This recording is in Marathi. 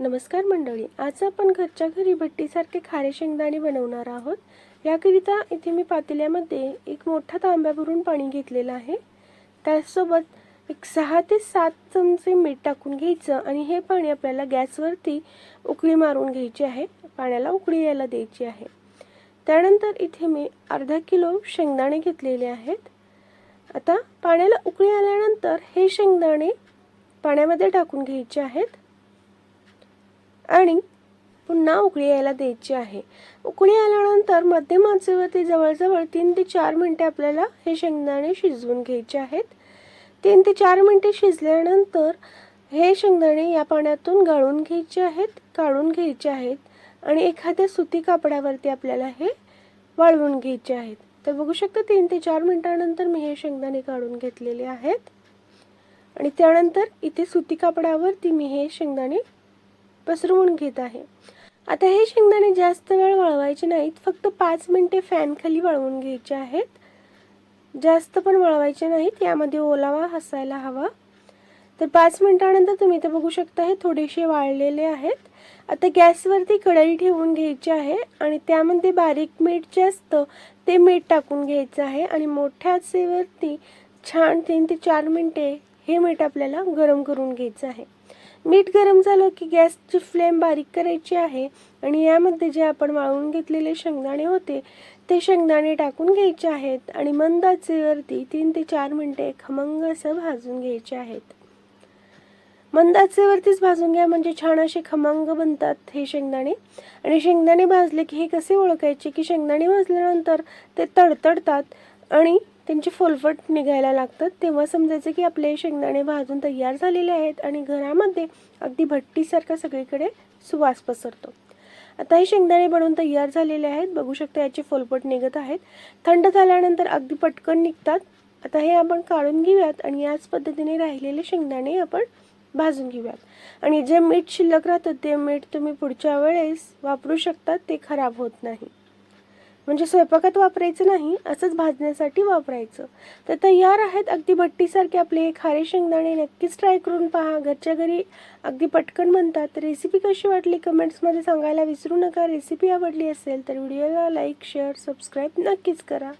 नमस्कार मंडळी आज आपण घरच्या घरी भट्टीसारखे खारे शेंगदाणे बनवणार आहोत. याकरिता इथे मी पातेल्यामध्ये एक मोठा तांब्या भरून पाणी घेतलेलं आहे. त्यासोबत एक सहा ते सात चमचे मीठ टाकून घ्यायचं आणि हे पाणी आपल्याला गॅसवरती उकळी मारून घ्यायची आहे. पाण्याला उकळी यायला द्यायची आहे. त्यानंतर इथे मी अर्धा किलो शेंगदाणे घेतलेले आहेत. आता पाण्याला उकळी आल्यानंतर हे शेंगदाणे पाण्यामध्ये टाकून घ्यायचे आहेत. आणि पुन्हा उकळी यायला द्यायची आहे. उकळी आल्यानंतर मध्यम आचेवरती जवळजवळ तीन ते चार मिनटे आपल्याला हे शेंगदाणे शिजवून घ्यायचे आहेत. तीन ते चार मिनटे शिजल्यानंतर हे शेंगदाणे या पाण्यातून गाळून घ्यायचे आहेत काढून घ्यायचे आहेत आणि एखाद्या सुती कापडावरती आपल्याला हे वाळवून घ्यायचे आहेत. तर बघू शकता तीन ते चार मिनटानंतर मी हे शेंगदाणे काढून घेतलेले आहेत. आणि त्यानंतर इथे सुती कापडावरती मी हे शेंगदाणे पसरवून घेत आहे. आता हे शेंगदाणे जास्त वेळ वळवायचे नाहीत फक्त पाच मिनटे फॅनखाली वळवून घ्यायचे आहेत. जास्त पण वळवायचे नाहीत यामध्ये ओलावा हसायला हवा. तर पाच मिनिटानंतर तुम्ही इथे बघू शकता हे थोडेसे वाळलेले आहेत. आता गॅसवरती कढई ठेवून घ्यायची आहे आणि त्यामध्ये बारीक मीठ जे असतं ते मीठ टाकून घ्यायचं आहे आणि मोठ्या सेवरती छान तीन ते चार मिनटे हे मीठ आपल्याला गरम करून घ्यायचं आहे. मीठ गरम झालं की गॅसची फ्लेम बारीक करायची आहे आणि यामध्ये जे आपण वाळून घेतलेले शेंगदाणे होते ते शेंगदाणे टाकून घ्यायचे आहेत आणि मंद आचेवरती तीन ते चार मिनटे खमंग असं भाजून घ्यायचे आहेत. मंद आचेवरतीच भाजून घ्या म्हणजे छान असे खमंग बनतात हे शेंगदाणे. आणि शेंगदाणे भाजले की हे कसे ओळखायचे की शेंगदाणे भाजल्यानंतर ते तडतडतात आणि त्यांची फुलफट निघायला लागतात तेव्हा समजायचं की आपले शेंगदाणे भाजून तयार झालेले आहेत आणि घरामध्ये अगदी भट्टीसारखा सगळीकडे सुवास पसरतो. आता हे शेंगदाणे बनवून तयार झालेले आहेत बघू शकता याचे फोलपट निघत आहेत. थंड झाल्यानंतर अगदी पटकन निघतात. आता हे आपण काढून घेऊयात आणि याच पद्धतीने राहिलेले शेंगदाणे आपण भाजून घेऊयात. आणि जे मीठ शिल्लक राहतं ते मीठ तुम्ही पुढच्या वेळेस वापरू शकता ते खराब होत नाही. म्हणजे स्वयंपाकात वापरायचं नाही असंच भाजण्यासाठी वापरायचं. तर तयार आहेत अगदी भट्टीसारखे आपले हे खारे शेंगदाणे नक्कीच ट्राय करून पहा. घरच्या घरी अगदी पटकन बनतात रेसिपी कशी वाटली कमेंट्समध्ये सांगायला विसरू नका. रेसिपी आवडली असेल तर व्हिडिओला लाईक शेअर सबस्क्राईब नक्कीच करा.